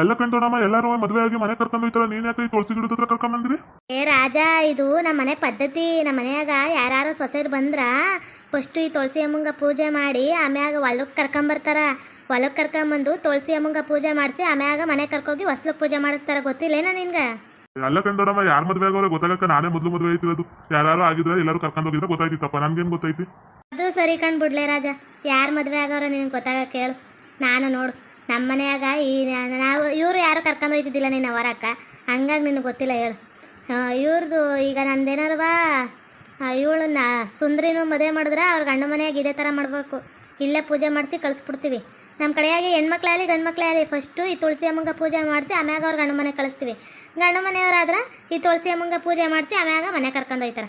ಅಲ್ಲ ಕಂಡೋಣಮ್ಮ ಎಲ್ಲರೂ ಮದುವೆ ಆಗಿ ಮನೆ ಕರ್ಕೊಂಡು ಹೋಯ್ತಾರ. ನೀನ್ ಯಾಕೆ ಈ ತುಳಸಿ ಗಿಡದ ಹತ್ರ ಕರ್ಕೊಂಡ್ ಬಂದ್ರಿ? ಏ ರಾಜ ಇದು ನಮ್ಮ ಮನೆ ಪದ್ಧತಿ. ನಮ್ಮ ಮನೆಯಾಗ ಯಾರು ಸೊಸೆರು ಬಂದ್ರ ಫಸ್ಟ್ ಈ ತುಳಸಿ ಅಮ್ಮಂಗ ಪೂಜೆ ಮಾಡಿ ಆಮ್ಯಾಗ ಹೊಲಕ್ಕೆ ಕರ್ಕೊಂಬರ್ತಾರ ಹೊಲಕ್ಕೆ ಕರ್ಕೊಂಬಂದು ತುಳಸಿ ಅಮ್ಮಂಗ ಪೂಜೆ ಮಾಡಿಸಿ ಆಮ್ಯಾಗ ಮನೆ ಕರ್ಕೋಗಿ ಹೊಸ್ಲಕ್ ಪೂಜೆ ಮಾಡಿಸ್ತಾರ. ಗೊತ್ತಿಲ್ಲೇನ ನಿನ್ಗೆ? ಅಲ್ಲ ಕಂಡೋಣಮ್ಮ ಯಾರ ಮದುವೆ ಆಗೋರೆ ಗೊತ್ತಾಗಕ್ಕ ನಾನೇ ಮೊದ್ಲು ಮದುವೆ ಅದು ಯಾರು ಆಗಿದ್ರೆ ಎಲ್ಲರೂ ಕರ್ಕೊಂಡು ಹೋಗಿದ್ರೆ ಗೊತ್ತಾಯ್ತಿತ್ತಪ್ಪ. ನನ್ಗೇನ್ ಗೊತ್ತೈತಿ? ಅದು ಸರಿ ಕಂಡ್ಬಿಡ್ಲೆ ರಾಜ. ಯಾರ ಮದುವೆ ಆಗೋರ ನಿನ್ಗೆ ಗೊತ್ತಾಗ ಕೇಳು. ನಾನು ನೋಡು. ನಮ್ಮ ಮನೆಯಾಗ ಈ ನಾವು ಇವರು ಯಾರು ಕರ್ಕೊಂಡು ಹೋಯ್ತಿದ್ದಿಲ್ಲ ನೀನು ಹೊರಕ್ಕ ಹಂಗಾಗಿ ನಿನಗೆ ಗೊತ್ತಿಲ್ಲ ಹೇಳು. ಇವ್ರದ್ದು ಈಗ ನಂದೇನಾರವ ಇವಳನ್ನ ಸುಂದ್ರಿನೂ ಮದುವೆ ಮಾಡಿದ್ರೆ ಅವ್ರ ಗಂಡ ಮನೆಯಾಗ ಇದೇ ಥರ ಮಾಡಬೇಕು. ಇಲ್ಲೇ ಪೂಜೆ ಮಾಡಿಸಿ ಕಳಿಸ್ಬಿಡ್ತೀವಿ. ನಮ್ಮ ಕಡೆಯಾಗಿ ಹೆಣ್ಮಕ್ಳೇ ಆಗಲಿ ಗಂಡು ಮಕ್ಕಳೇ ಆಗಲಿ ಫಸ್ಟು ಈ ತುಳಸಿ ಅಮ್ಮಂಗ ಪೂಜೆ ಮಾಡಿಸಿ ಆಮ್ಯಾಗ ಅವ್ರ ಗಂಡು ಮನೆ ಕಳಿಸ್ತೀವಿ. ಗಂಡು ಮನೆಯವರಾದ್ರೆ ಈ ತುಳಸಿ ಅಮ್ಮಂಗ ಪೂಜೆ ಮಾಡಿಸಿ ಆಮ್ಯಾಗ ಮನೆ ಕರ್ಕೊಂಡು ಹೋಯ್ತಾರೆ.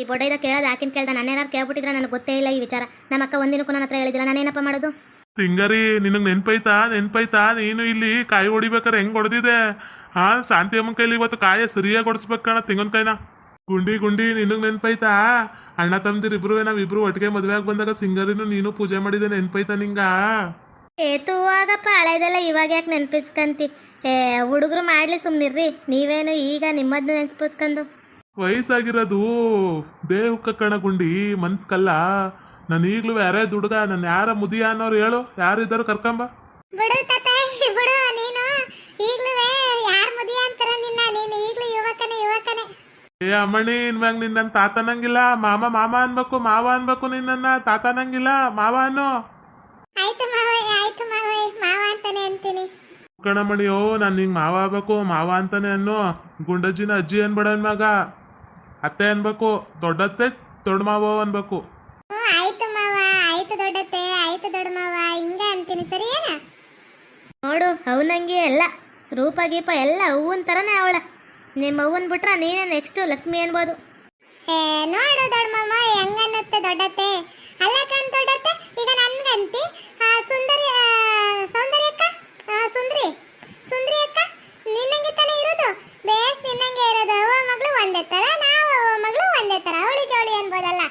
ಈ ಬೊಡ್ಡ ಇದ ಕೇಳೋದು, ಆಕಿನ ಕೇಳ್ದ, ನಾನೇನಾರು ಕೇಳ್ಬಿಟ್ಟಿದ್ರೆ ನನಗೆ ಗೊತ್ತೇ ಇಲ್ಲ ಈ ವಿಚಾರ. ನಮ್ಮ ಅಕ್ಕ ಒಂದಿನಕ್ಕೂ ನನ್ನ ಹತ್ರ ಹೇಳಿದಿಲ್ಲ ನಾನೇನಪ್ಪ ಮಾಡೋದು? ಸಿಂಗರಿ ನಿನಗೆ ನೆನ್ಪೈತಾ? ನೆನ್ಪೈತಾ? ನೀನು ಇಲ್ಲಿ ಕಾಯಿ ಹೊಡಿಬೇಕಾರೆ ಹೆಂಗ್ ಹೊಡೆದಿದೆ? ಹಾ ಶಾಂತಿ ಅಮ್ಮನ ಕೈಲಿ ಇವತ್ತು ಕಾಯ ಸರಿಯಾಗಿ ಹೊಡಿಸ್ಬೇಕಣ ಕಣ ಕೈನ. ಗುಂಡಿ ಗುಂಡಿ ನಿನಗ್ ನೆನ್ಪೈತಾ? ಅಣ್ಣ ತಮ್ದಿರ್ ಇಬ್ರು ನಾವ್ ಇಬ್ರು ಒಟ್ಟಿಗೆ ಮದ್ವೆ ಆಗಿ ಬಂದಾಗ ಸಿಂಗರಿನು ನೀನು ಪೂಜೆ ಮಾಡಿದೆ ನೆನ್ಪೈತಾ ನಿಂಗ? ಏತು ಆಗಪ್ಪ ಹಳೆದೆಲ್ಲ ಇವಾಗ ಯಾಕೆ ನೆನ್ಪಿಸ್ಕಂತಿ? ಏ ಹುಡುಗರು ಮಾಡ್ಲಿ ಸುಮ್ನಿರ್ರಿ. ನೀವೇನು ಈಗ ನಿಮ್ಮದ್ ನೆನ್ಪಿಸ್ಕೊಂಡು ವಯಸ್ಸಾಗಿರೋದು ದೇಹಕ್ಕ ಕಣ ಗುಂಡಿ ಮನ್ಸ್ಕಲ್ಲ. ನಾನು ಈಗಲೂ ಯಾರೇ ದುಡ್ಗ ನನ್ನ ಯಾರ ಮುದಿಯ ಅನ್ನೋರು ಹೇಳು ಯಾರಿದ್ದಾರು ಕರ್ಕೊಂಬ. ಬಿಡು ತಾತ ಬಿಡು ನೀನು ಈಗ್ಲೂ ಯಾರು ಮುದಿಯ ಅಂತಾರ ನಿನ್ನ ನೀನು ಈಗ್ಲೂ ಯುವಕನೇ ಯುವಕನೇ. ಏ ಅಮ್ಮಣಿ ಇನ್ಮ್ಯಾಗ ನಿನ್ನ ತಾತ ನಂಗಿಲ್ಲ ಮಾಮ ಮಾಮ ಅನ್ಬೇಕು ಮಾವ ಅನ್ಬೇಕು ನಿನ್ನ ತಾತ ನಂಗಿಲ್ಲ ಮಾವ ಅನ್ನೋ. ಆಯ್ತು ಮಾವ ಆಯ್ತು ಮಾವ ಮಾವ ಅಂತಾನೆ ಅಂತೀನಿ. ಕಣಮಣಿಯೋ ನಾನು ನಿಂಗೆ ಮಾವ ಆಗ್ಬೇಕು ಮಾವ ಅಂತಾನೆ ಅನ್ನೋ. ಗುಂಡಜ್ಜಿನ ಅಜ್ಜಿ ಅನ್ಬೇಡ ಮಗ ಅತ್ತೆ ಅನ್ಬೇಕು ದೊಡ್ಡತ್ತೆ ದೊಡ್ಡ ಮಾವ ಅನ್ಬೇಕು ಹ್ಞೂ ಆಯ್ತು ಮಾವ ಆಯ್ತು ದೊಡ್ಡತ್ತೆ ಆಯ್ತು ದೊಡ್ಡ ಮಾವ ಹಿಂಗ ಅಂತೀನಿ ಸರಿಯೇನ ನೋಡು ಅವನಂಗೆ ಎಲ್ಲ ರೂಪ ಗೀಪ ಎಲ್ಲ ಹೂವಿನ ಥರನೇ ಅವಳ. ನಿಮ್ಮ ಅವ್ವನ್ ಬಿಟ್ರ ನೀನೇ ನೆಕ್ಸ್ಟ್ ಲಕ್ಷ್ಮಿ ಅನ್ಬೋದು. ಏ ನೋಡು ದೊಡ್ಡಮ್ಮ ಹೆಂಗನ್ನತ್ತೆ ದೊಡ್ಡತ್ತೆ. ಅಲ್ಲ ಕಣ್ ದೊಡ್ಡತ್ತೆ ಈಗ ನನ್ಗಂತಿ. ಆ, ಸುಂದರಿ ಆ, ಸೌಂದರ್ಯ ಅಕ್ಕ ಆ, ಸುಂದ್ರಿ. ಸುಂದ್ರಿ ಅಕ್ಕ ನಿನ್ನಂಗೆ ತಾನೇ ಇರೋದು? ಬೇಸ್ ನಿನ್ನಂಗೆ ಇರೋದು. ಅವ ಮಗಳು ಒಂದೇ ಥರ ನಾವು ಅವ್ವ ಮಗಳು ಒಂದೇ ಥರ ಅವಳಿ ಜೋಳಿ ಅನ್ಬೋದಲ್ಲ.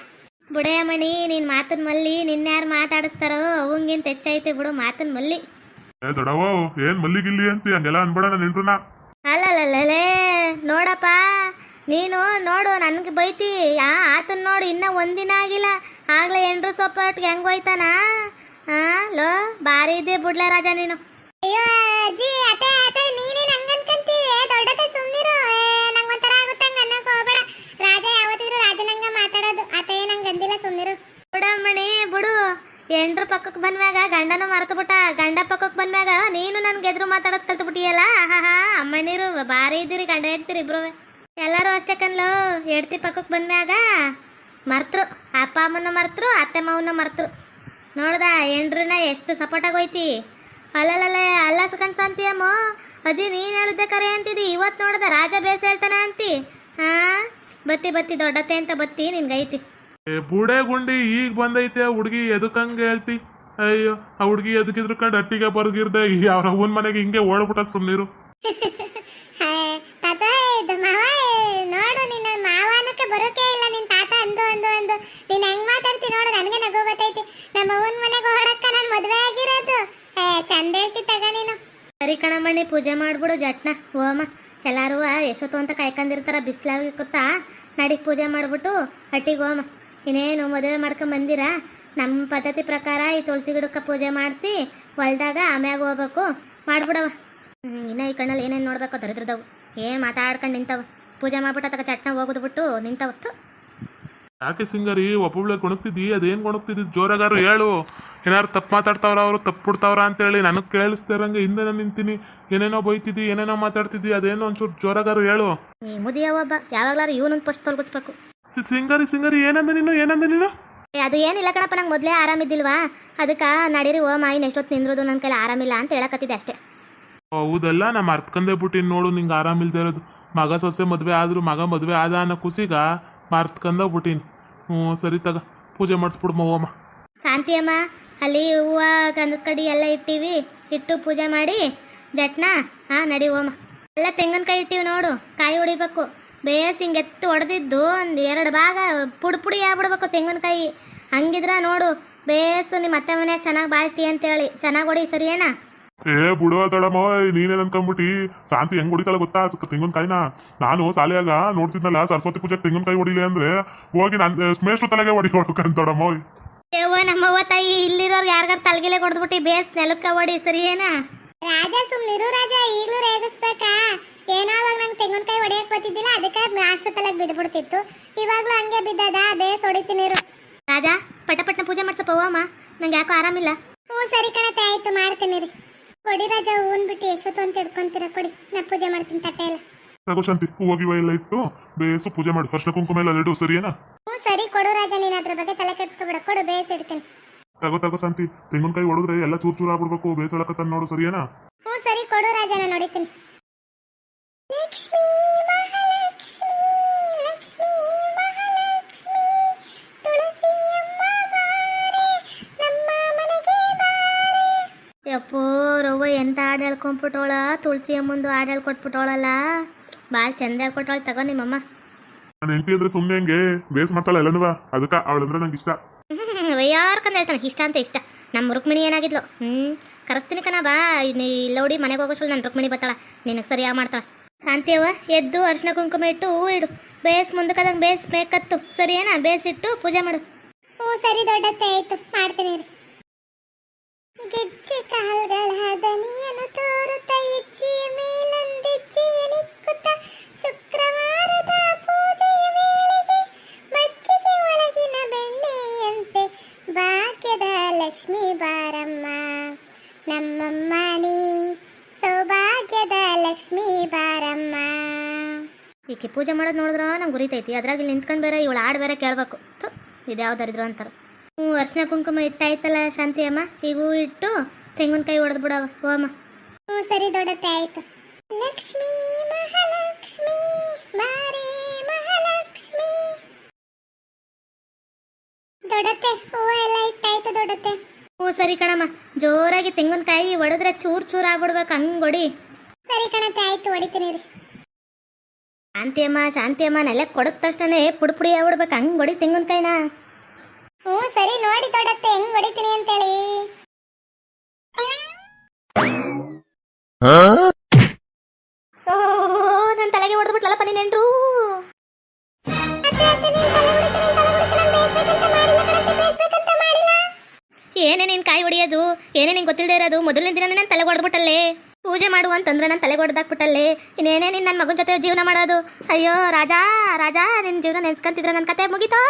ಬುಡಯಮಣಿ ನಿನ್ ಮಾತನ್ ಮಲ್ಲಿ ನಿನ್ಯಾರು ಮಾತಾಡಿಸ್ತಾರೋ ಅವಂಗಿಂತ ಹೆಚ್ಚೈತೆ ಬಿಡು ಮಾತನ್ ಮಲ್ಲಿ. ದೊಡವೋ ಏನ್ ಮಲ್ಲಿಗಿಲ್ಲಿ ಅಂತ ಹಂಗೆಲ್ಲ ಅನ್ಬೇಡ ನಾನು ನಿಂಟ್ರನ. ಅಲ್ಲಲ್ಲೇ ನೋಡಪ್ಪ ನೀನು ನೋಡು ನನ್ಗೆ ಬೈತಿ. ಆ ಆತನ್ ನೋಡು ಇನ್ನ ಒಂದಿನ ಆಗಿಲ್ಲ. ಆಗ್ಲೇ ಎಂಡ್ರು ಸೊಪ್ಪಟ್ಟಿಗೆ ಹೆಂಗ್ ಹೋಯ್ತಾನ? ಆ ಲೋ ಬಾರಿ ಇದೆ ಬುಡ್ಲ ರಾಜ ನೀನು. ಅಯ್ಯೋ ಅಜ್ಜಿ ಪಕ್ಕಕ್ಕೆ ಬಂದ್ಮ್ಯಾಗ ಗಂಡನು ಮರೆತು ಬಿಟ್ಟ ಗಂಡ ಪಕ್ಕಕ್ಕೆ ಬಂದ್ಮ್ಯಾಗ, ನೀನು ನನ್ಗೆ ಎದುರು ಮಾತಾಡೋದು ಕಲ್ತು ಬಿಟ್ಟಿಯಲ್ಲ ಹಾ ಅಮ್ಮಣ್ಣೀರು ಭಾರಿ ಇದ್ದೀರಿ, ಗಂಡ ಹೇಳ್ತೀರಿ ಇಬ್ರು. ಎಲ್ಲರೂ ಅಷ್ಟೇ ಕನ್ಲು ಹೆಡ್ತಿ ಪಕ್ಕಕ್ಕೆ ಬಂದ್ಮ್ಯಾಗ ಮರ್ತರು. ಅಪ್ಪ ಅಮ್ಮನ ಮರ್ತರು, ಅತ್ತೆ ಮಾವನ್ನ ಮರ್ತರು. ನೋಡ್ದ ಎಂಡ್ರನ್ನ ಎಷ್ಟು ಸಪೋರ್ಟಾಗಿ ಹೋಯ್ತಿ ಅಲ್ಲಲ್ಲ ಅಲ್ಲ ಸಕನ್ ಸಂತಿಯಮ್ಮ ಅಜ್ಜಿ, ನೀನು ಹೇಳಿದ್ದೆ ಕರೆ ಅಂತಿದ್ದಿ ಇವತ್ತು ನೋಡ್ದ ರಾಜ ಬೇಸ ಹೇಳ್ತಾನೆ ಅಂತಿ. ಹಾ? ಬತ್ತಿ ಬತ್ತಿ, ದೊಡ್ಡತ್ತೆ ಅಂತ ಬತ್ತಿ ನಿನ್ಗೈತಿ. ಬುಡೆ ಗುಂಡಿ ಈಗ ಬಂದೈತೆ ಹುಡುಗಿ ಎದಕ್ಕಂಗ ಹೇಳ್ತಿ? ಅಯ್ಯೋ ಆ ಹುಡುಗಿ ಎದಕ್ಕಿದ್ರು ಕಂಡು ಅಟ್ಟಿಗೆ ಬರ್ಗಿರ್ದೆ ಅವ್ರ ಅವ್ವನ ಮನೆಗೆ ಹಿಂಗೆ ಓಡ್ಬಿಟ್ಟ ಸುಮ್ನಿರು. ತಾತ ಇದು ಮಾವ ನೋಡು ನಿನ್ನ ಮಾವ ಅನ್ನಕ್ಕೆ ಬರೋಕೆ ಇಲ್ಲ ನಿನ್ ತಾತ ಅಂದು ಅಂದು ಅಂದು. ನೀನ್ ಹೆಂಗ್ ಮಾತಾಡ್ತಿ ನೋಡು ನನಗೆ ನಗು ಬರ್ತೈತಿ. ಮನೆಗೆ ಹೊರಡಕ್ಕ ನಾನು ಮದ್ವೆ ಆಗಿರೋದು. ಏ ಚಂದ ಹೇಳ್ತಿ ತಗ ನೀನು. ಸರಿ ಕಣಮಣ್ಣಿ ಪೂಜೆ ಮಾಡ್ಬಿಡು ಜಟ್ನ. ಓಮ ಎಲ್ಲಾರು ಎಷ್ಟೊತ್ತು ಅಂತ ಕಾಯ್ಕೊಂಡಿರ್ತಾರ ಬಿಸಿಲಾಗಿ ಕೂತಾ ನಡಿಗೆ ಪೂಜೆ ಮಾಡ್ಬಿಟ್ಟು ಹಟ್ಟಿಗೆ ಓಮ ಇನ್ನೇನು ಮದುವೆ ಮಾಡ್ಕೊಂಡ್ ಬಂದಿರ? ನಮ್ಮ ಪದ್ಧತಿ ಪ್ರಕಾರ ಈ ತುಳಸಿ ಗಿಡಕ್ಕೆ ಪೂಜೆ ಮಾಡಿಸಿ ಹೊಲ್ದಾಗ ಆಮ್ಯಾಗ ಹೋಗ್ಬೇಕು. ಮಾಡ್ಬಿಡವ ಹ್ಮ್, ಇನ್ನ ಈ ಕಣ್ಣಲ್ಲಿ ಏನೇನು ನೋಡ್ಬೇಕು ದರಿದ್ರದವು. ಏನು ಮಾತಾಡ್ಕೊಂಡು ನಿಂತವ? ಪೂಜೆ ಮಾಡ್ಬಿಟ್ಟು ಅದಕ್ಕೆ ಚಟ್ನ ಹೋಗೋದ್ಬಿಟ್ಟು ನಿಂತವತ್ತು ಯಾಕೆ ಸಿಂಗರಿ ಒಬ್ಬೊಬ್ಳೆ ಗೊಣಗ್ತಿದ್ದಿ? ಅದೇನು ಗೊಣಗ್ತಿದ್ದಿ? ಜೋರಾಗಾರು ಹೇಳು. ಏನಾರು ತಪ್ಪು ಮಾತಾಡ್ತಾವ್ರ ಅವರು ತಪ್ಪು ಬಿಡ್ತಾವ್ರ ಅಂತೇಳಿ ನನಗೆ ಕೇಳಿಸ್ತಿರಂಗೆ ಹಿಂದೆ ನಾನು ನಿಂತೀನಿ. ಏನೇನೋ ಬೈತಿದ್ದಿ ಏನೇನೋ ಮಾತಾಡ್ತಿದ್ದಿ ಅದೇನೋ ಒಂಚೂರು ಜೋರಾಗಾರು ಹೇಳು. ಮುದಿಯ ಒಬ್ಬ ಯಾವಾಗ್ಲಾರು ಇವನೊಂದು ಪಸ್ಟ್ ತೊಲಗಿಸ್ಬೇಕು. ಸಿ- ಸಿಂಗರಿ ಸಿಂಗರಿ ಏನಂದ ನೀನು ಏನಂದ ನೀನು? ಏ ಅದು ಏನಿಲ್ಲ ಕಣಪ್ಪ ನಂಗೆ ಮೊದಲೇ ಆರಾಮಿದ್ದಿಲ್ವಾ ಅದಕ್ಕೆ ನಡೀರಿ ಓ ಮಾಯಿ ಎಷ್ಟೊತ್ತು ನಿಂದ್ರದು ನನ್ನ ಕೈಲಿ ಆರಾಮಿಲ್ಲ ಅಂತ ಹೇಳಕತ್ತಿದ್ದೆ ಅಷ್ಟೇ. ಹೌದಲ್ಲ ನಾ ಮರ್ತ್ಕಂದೇ ಬಿಟ್ಟಿನಿ ನೋಡು ನಿಂಗೆ ಆರಾಮಿಲ್ದೇ ಇರೋದು. ಮಗ ಸೊಸೆ ಮದುವೆ ಆದ್ರು ಮಗ ಮದುವೆ ಆದ ಅನ್ನೋ ಖುಷಿಗ ಮರ್ತ್ಕಂದ ಬಿಟ್ಟಿನಿ. ಹ್ಞೂ ಸರಿ ತಗ ಪೂಜೆ ಮಾಡಿಸ್ಬಿಡು ಶಾಂತಿ ಅಮ್ಮ ಅಲ್ಲಿ ಹೂವು ಗಂಧದ ಕಡಿ ಎಲ್ಲ ಇಟ್ಟಿವಿ ಇಟ್ಟು ಪೂಜೆ ಮಾಡಿ ಜಟ್ನ ಹಾಂ ನಡಿ ಓಮ ಎಲ್ಲ ತೆಂಗಿನಕಾಯಿ ಇಟ್ಟಿವಿ ನೋಡು ಕಾಯಿ ಹೊಡಿಬೇಕು. ಬೇಸ್ ಹಿಂಗೆ ಎತ್ತು ಹೊಡೆದಿದ್ದು ಒಂದು ಎರಡು ಭಾಗ ಪುಡಿ ಪುಡಿ ಆಗ್ಬಿಡ್ಬೇಕು ತೆಂಗಿನಕಾಯಿ. ಹಂಗಿದ್ರೆ ನೋಡು ಬೇಸು ನಿಮ್ಮ ಅತ್ತೆ ಮನ್ಯಾಗ ಚೆನ್ನಾಗಿ ಬಾಳ್ತಿ ಅಂತೇಳಿ. ಚೆನ್ನಾಗಿ ಹೊಡಿ ಸರಿಯೇನ? ಏ ಬಿಡುವ ದೊಡಮ್ಮ ನೀನೇನ್ ಅನ್ಕೊಂಬಿಟ್ಟಿ? ಶಾಂತಿ ಹೆಂಗ್ ಹೊಡಿತಾಳ ಗೊತ್ತಾ ತೆಂಗಿನಕಾಯಿನ? ನಾನು ಶಾಲೆಯಾಗ ನೋಡ್ತಿದ್ನಲ್ಲ ಸರಸ್ವತಿ ಪೂಜೆ ತೆಂಗಿನಕಾಯಿ ಹೊಡಿಲಿ ಅಂದ್ರೆ ಹೋಗಿ ನಾನ್ ಸ್ಮೇಷ್ಟು ತಲೆಗೆ ಹೊಡಿ ಹೊಡ್ಕಂತ ದೊಡಮ್ಮ ಯವ್ವ ನಮ್ಮವ್ವ ತಾಯಿ ಇಲ್ಲಿರೋರ್ಗೆ ಯಾರ್ಗಾರ ತಲೆಗಿಲೆ ಕೊಡ್ದ್ಬಿಟ್ಟು ಬೇಸ್ ನೆಲಕ್ಕ ಹೊಡಿ ಸರಿ ಏನಾ ರಾಜ ಸುಮ್ನಿರು ರಾಜ ಈಗ್ಲೂ ರೇಗಿಸ್ಬೇಕಾ? ಏನೋ ಅವಾಗ ಹೊಡಿಯಕ್ ಬತ್ತಿದ್ದಿಲ್ಲ ಅದಕ್ಕೆ ಅಷ್ಟು ತಲೆಗೆ ಬಿದ್ಬಿಡ್ತಿತ್ತು ಇವಾಗ್ಲೂ ಹಂಗೆ ಬಿದ್ದದ ಬೇಸ್ ಹೊಡಿತೀನಿ ರಾಜಾ ರಾಜ ಪಟ ಪಟ್ನ ಪೂಜೆ ಮಾಡ್ಸಪ್ಪ ಅವ್ವಮ್ಮ ನಂಗೆ ಯಾಕೋ ಆರಾಮಿಲ್ಲ. ಹ್ಞೂ ಸರಿ ಕಣತೆ ಆಯ್ತು ಮಾಡ್ತೀನಿ ರೀ ಕೊಡಿ ರಾಜ ಹೂವನ್ ಬಿಟ್ಟು ಎಷ್ಟೊತ್ತು ಅಂತ ಇಡ್ಕೊಂತೀರ ಕೊಡಿ. ನಾ ಪೂಜೆ ಮಾಡ್ತೀನಿ ತಟ್ಟೆ ಎಲ್ಲ. ತಗೋ ಶಾಂತಿ ಹೂವಾಗಿವ ಎಲ್ಲ ಇಟ್ಟು ಬೇಸು ಪೂಜೆ ಮಾಡು. ಅರ್ಶನ ಕುಂಕುಮ ಎಲ್ಲ ಇಡು ಸರಿಯೇನಾ? ಹ್ಞೂ ಸರಿ ಕೊಡು ರಾಜ ನೀನು ಅದ್ರ ಬಗ್ಗೆ ತಲೆ ಕೆಡ್ಸ್ಕೊಬೇಡ. ಕೊಡು ಬೇಸ್ ಇಡ್ತೀನಿ. ತಗೋ ತಗೋ ಶಾಂತಿ. ತೆಂಗಿನಕಾಯಿ ಹೊಡೆದ್ರೆ ಎಲ್ಲ ಚೂರ್ ಚೂರ್ ಆಗ್ಬಿಡ್ಬೇಕು. ಬೇಸಳಕತ್ತ ನೋಡು ಸರಿಯೇನಾ? ಹ್ಞೂ ಸರಿ ಕೊಡು ರಾಜ ನಾನು ನೋಡಿತೀನಿ ಯಪ್ಪೋ ರವ್ವ ಎಂತ ಹಾಡು ಹೇಳ್ಕೊಂಡ್ಬಿಟ್ಟೋಳ ತುಳಸಿ ಅಮ್ಮಂದು ಹಾಡು ಹೇಳ್ಕೊಟ್ಬಿಟ್ಟೋಳಲ್ಲ. ಭಾಳ ಚಂದ ಹೇಳ್ಕೊಟ್ಟವಳ ತಗೋ ನಿಮ್ಮಮ್ಮ. ನನ್ನ ಹೆಂಡತಿ ಅಂದ್ರೆ ಸುಮ್ಮನೆ ಹೆಂಗೆ ಬೇಸ್ ಮಾಡ್ತಾಳ ಎಲ್ಲನವ ಅದಕ್ಕ ಅವಳಂದ್ರೆ ನಂಗೆ ಇಷ್ಟ. ಯಾರ್ಕಂದ ಹೇಳ್ತಾನೆ? ಇಷ್ಟ ಅಂತ ಇಷ್ಟ. ನಮ್ಮ ರುಕ್ಮಿಣಿ ಏನಾಗಿದ್ಲು? ಹ್ಞೂ ಕರೆಸ್ತೀನಿ ಕಣ ಬಾ. ನೀ ಲೌಡಿ ಮನೆಗೆ ಹೋಗೋಷ್ಟು ನನ್ನ ರುಕ್ಮಿಣಿ ಬತ್ತಾಳ ನಿನಗೆ ಸರಿಯಾಗಿ ಮಾಡ್ತಾಳ. ಶಾಂತಿಯವ್ವ ಎದ್ದು ಅರ್ಶಿನ ಕುಂಕುಮ ಇಟ್ಟು ಹೂ ಇಡು. ಬೇಸ್ ಮುಂದಕ್ಕದಂಗೆ ಬೇಸ್ ಬೇಕತ್ತು ಬೇಸ್ ಬೇಸಿಟ್ಟು ಪೂಜೆ ಮಾಡು. ಹ್ಞೂ ಸರಿ ದೊಡ್ಡ ಆಯ್ತು. ಮಾಡ್ತೀನಿ ರೀ ಗೆಜ್ಜೆ ಕಾಲ್ಗಳ ದನಿಯನು ತೋರುತ್ತ ಹೆಜ್ಜೆಯ ಮೇಲೊಂದೆಜ್ಜೆಯ ನಿಕ್ಕುತ್ತ ಶುಕ್ರವಾರದ ಪೂಜೆಯ ವೇಳೆಗೆ ಮಜ್ಜಿಗೆ ಒಳಗಿನ ಬೆಣ್ಣೆಯಂತೆ ಭಾಗ್ಯದ ಲಕ್ಷ್ಮಿ ಬಾರಮ್ಮ. ನಮ್ಮಮ್ಮ ನೀ, ಸೌಭಾಗ್ಯದ ಲಕ್ಷ್ಮಿ ಬಾರಮ್ಮ. ಈಕೆ ಪೂಜೆ ಮಾಡೋದು ನೋಡಿದ್ರ ನಂಗೆ ಗುರಿತೈತಿ. ಅದ್ರಾಗ ಇಲ್ಲಿ ನಿಂತ್ಕೊಂಡು ಬೇರೆ ಇವಳು ಹಾಡು ಬೇರೆ ಕೇಳಬೇಕು. ತು ಇದ್ಯಾವ್ದಾರಿದ್ರು ಅಂತಾರೆ. ಹ್ಞೂ ಅರ್ಶಿನ ಕುಂಕುಮ ಇಟ್ಟಾಯ್ತಲ್ಲ ಶಾಂತಿ ಅಮ್ಮ? ಈಗ ಇಟ್ಟು ತೆಂಗಿನಕಾಯಿ ಹೊಡೆದು ಬಿಡವ ಹೋಮ ಹ್ಞೂ ಸರಿ ದೊಡ್ಡತ್ತೆ ಆಯ್ತು. ಲಕ್ಷ್ಮಿ ಮಹಾಲಕ್ಷ್ಮಿ ಬಾರೇ ಮಹಾಲಕ್ಷ್ಮಿ. ದೊಡ್ಡತ್ತೆ ಹೂವು ಎಲ್ಲ ಇಟ್ಟಾಯ್ತು ದೊಡ್ಡತ್ತೆ. ಹ್ಞೂ ಸರಿ ಕಣಮ್ಮ. ಜೋರಾಗಿ ತೆಂಗಿನಕಾಯಿ ಒಡೆದ್ರೆ ಚೂರ್ ಚೂರ್ ಆಗ್ಬಿಡ್ಬೇಕು ಹಂಗೆ ಹೊಡಿ ಸರಿ ಕಣತ್ತೆ ಆಯ್ತು ಹೊಡಿತೀನಿ ರೀ ಶಾಂತಿ ಅಮ್ಮ ಶಾಂತಿ ಅಮ್ಮ ನೆಲೆ ಕೊಡದ ತಕ್ಷಣ ಪುಡಿ ಪುಡಿ ಆಗ್ಬಿಡ್ಬೇಕು ಹಂಗೆ ಹೊಡಿ ತೆಂಗಿನಕಾಯಿನ. ಹ್ಞೂ ಸರಿ ನೋಡಿ ದೊಡ್ಡತ್ತೆ ಹೆಂಗ್ ಹೊಡಿತೀನಿ ಅಂತೇಳಿ. ನನ್ನ ತಲೆಗೆ ನೀನ್ ನಾನ್ ಕಣತ್ತೆ, ಬೇಕ್ಬೇಕಂತ ಮಾಡಿಲ್ಲ. ಏನೇ ನಿನ್ ಕಾಯಿ ಹೊಡಿಯೋದು ಏನೇ ನಿಂಗೆ ಗೊತ್ತಿಲ್ಲದೆ ಇರೋದು ಮೊದಲನೇ ದಿನ ನನ್ನ ತಲೆಗೆ ಹೊಡೆದ್ಬಿಟ್ಟಲ್ಲೇ. ಪೂಜೆ ಮಾಡು ಅಂತಂದ್ರೆ ನನ್ನ ತಲೆಗೆ ಹೊಡೆದಾಕ್ಬಿಟ್ಟಲ್ಲೇ. ಇನ್ನೇನೇ ನಿನ್ನ ನನ್ನ ಮಗನ ಜೊತೆ ಜೀವನ ಮಾಡೋದು? ಅಯ್ಯೋ ರಾಜಾ ರಾಜಾ ನಿನ್ನ ಜೀವನ ನೆನ್ಸ್ಕೊಂತಿದ್ರೆ ನನ್ನ ಕತೆ ಮುಗೀತಾ?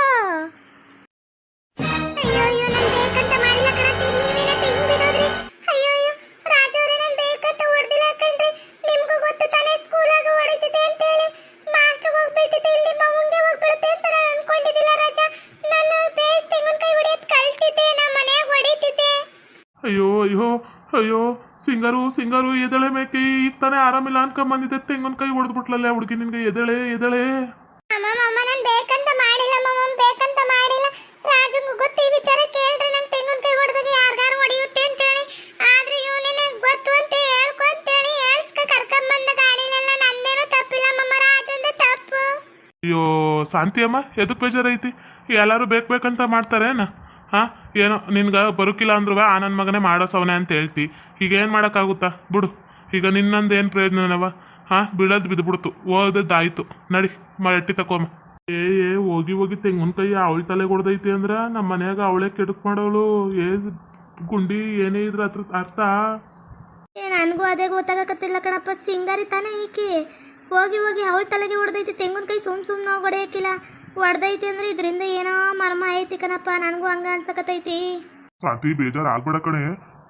ಅಯ್ಯೋ ಅಯ್ಯೋ ಅಯ್ಯೋ ಸಿಂಗರು ಸಿಂಗರು, ಎದಳೆ ಮೇಕೆ, ಈಗ ತಾನೇ ಆರಾಮಿಲ್ಲ ಅನ್ಕೊಂಬಂದಿದ್ದೆ. ಕೈ ಹೊಡೆದ್ಬಿಟ್ಲಲ್ಲೇ ಹುಡುಗಿ ನಿನ್ಗೆ, ಎದಳೆ ಎದಳೆ. ಶಾಂತಿ ಅಮ್ಮ ಎದಕ್ಕೆ ಬೇಜಾರೈತಿ? ಎಲ್ಲರೂ ಬೇಕು ಬೇಕಂತ ಮಾಡ್ತಾರೇನ? ಹಾಂ, ಏನೋ, ನಿನ್ಗೆ ಬರೋಕಿಲ್ಲ ಅಂದ್ರೂ ಆ ನನ್ನ ಮಗನೇ ಮಾಡೋ ಸವನೆ ಅಂತ ಹೇಳ್ತಿ. ಈಗ ಏನು ಮಾಡೋಕ್ಕಾಗುತ್ತಾ? ಬಿಡು. ಈಗ ನಿನ್ನೊಂದು ಏನು ಪ್ರಯೋಜನವ ಹಾಂ ಬಿಡೋದು ಬಿದ್ದುಬಿಡ್ತು ಓದದ್ದಾಯ್ತು ನಡಿ ಮಟ್ಟಿ ತಕೊಮ್ಮ. ಏ ಏ, ಹೋಗಿ ಹೋಗಿ ತೆಂಗಿನಕಾಯಿ ಅವಳ ತಲೆ ಹೊಡೆದೈತಿ ಅಂದ್ರೆ ನಮ್ಮ ಮನ್ಯಾಗ ಅವಳೇ ಕೆಡಕ್ ಮಾಡೋಳು. ಏ, ಗುಂಡಿ, ಏನೇ ಇದ್ರ ಅರ್ಥ. ಏ, ನನಗೂ ಅದೇ ಗೊತ್ತಾಗಕತ್ತಿಲ್ಲ ಕಣಪ್ಪ. ಸಿಂಗಾರಿ ತಾನೇ ಈಕಿ. ಹೋಗಿ ಹೋಗಿ ಅವಳ ತಲೆಗೆ ಹೊಡೆದೈತಿ ಕೈ ಸುಮ್ ಸುಮ್ಮನೆ ಹೊಡೆಯಕ್ಕಿಲ್ಲ ಹೊಡೆದೈತಿ ಅಂದ್ರೆ ಇದರಿಂದ ಏನೋ ಮರ್ಮ ಐತಿ ಕಣಪ್ಪ ನನಗೂ ಹಂಗ ಅನ್ಸಕತೈತಿ. ಸಾತಿ ಬೇಜಾರು ಆಗ್ಬೇಡ ಕಣೆ.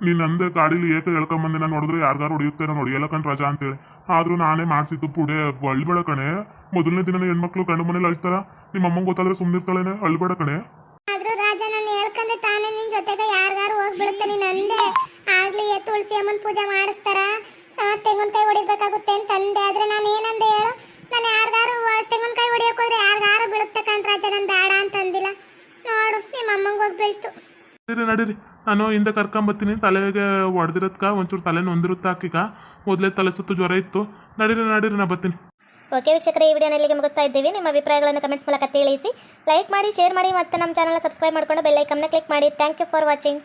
ನೀನ್ ಅಂದೆ ಗಾಡಿಲಿ ಏಕ ಹೇಳ್ಕೊಂಬಂದೆ ನಾನು ನೋಡಿದ್ರೆ ಯಾರ್ಗಾರು ಹೊಡಿಯುತ್ತೆ ನಾನು ಹೊಡಿಯಲ್ಲ ಕಣ್ ರಜಾ ಅಂತೇಳಿ. ಆದ್ರೂ ನಾನೇ ಮಾಡಿಸಿದ್ದು ಪುಡೆ ಅಳ್ಬೇಡ ಕಣೆ. ಮೊದಲನೇ ದಿನ ಹೆಣ್ಮಕ್ಳು ಗಂಡು ಮನೇಲಿ ಅಳ್ತಾರ ನಿಮ್ಮ ಅಮ್ಮಂಗೆ ಗೊತ್ತಾದ್ರೆ ಸುಮ್ಮನಿರ್ತಾಳೇನೆ ಅಳ್ಬೇಡ ಕಣೆ. ಆದ್ರೂ ರಾಜ ನಾನು ಹೇಳ್ಕಂದೆ ತಾನೇ ನಿನ್ ಜೊತೆಗೆ ಯಾರ್ಗಾರು ಹೋಗ್ಬಿಡುತ್ತೆ ನೀನ್ ಅಂದೆ. ಆಗ್ಲಿ ತುಳಸಿ ಅಮ್ಮನ್ ಪೂಜೆ ಮಾಡಿಸ್ತಾರ? ತೆಂಗಿನಕಾಯಿ ಹೊಡಿಬೇಕಾಗುತ್ತೆ ಅಂತ ಅಂದೆ. ಆದ್ರೆ ನಾನು ಏನಂದೆ ಹೇಳು? ನಾನು ಯಾರ್ದಾರು ತೆಂಗಿನಕಾಯಿ ಹೊಡಿಯಕ್ ಹೋದ್ರೆ ಯಾರ್ದಾರು ಬೀಳುತ್ತೆ ಕಣ್ ರಾಜ ನಾನು ಬೇಡ ಅಂತ ಅಂದಿಲ್ಲ. ನೋಡು ನಿಮ್ಮ ಅಮ್ಮಂಗೆ ಹೋಗಿ ಬೀಳ್ತು. ನಡೀರಿ ನಡೀರಿ. ನಾನು ಹಿಂದೆ ಕರ್ಕೊಂಬತ್ತೀನಿ ತಲೆಗೆ ಹೊಡೆದಿರತ್ಕ ಒಂಚೂರು ತಲೆ ನೊಂದಿರುತ್ತ ಆಕಿಗ? ಮೊದಲೇ ತಲೆ ಸುತ್ತು ಜ್ವರ ಇತ್ತು. ನಡೀರಿ ನಡೀರಿ ನಾ ಬರ್ತೀನಿ. ಓಕೆ ವೀಕ್ಷಕರೇ ಈ ವಿಡಿಯೋನ ಇಲ್ಲಿಗೆ ಮುಗಿಸ್ತಾ ಇದ್ದೀವಿ. ನಿಮ್ಮ ಅಭಿಪ್ರಾಯಗಳನ್ನು ಕಮೆಂಟ್ಸ್ ಮೂಲಕ ತಿಳಿಸಿ. ಲೈಕ್ ಮಾಡಿ ಶೇರ್ ಮಾಡಿ ಮತ್ತು ನಮ್ಮ ಚಾನಲ್ ಸಬ್ಸ್ಕ್ರೈಬ್ ಮಾಡ್ಕೊಂಡು ಬೆಲ್ ಐಕನ್ನ ಕ್ಲಿಕ್ ಮಾಡಿ. Thank you for watching.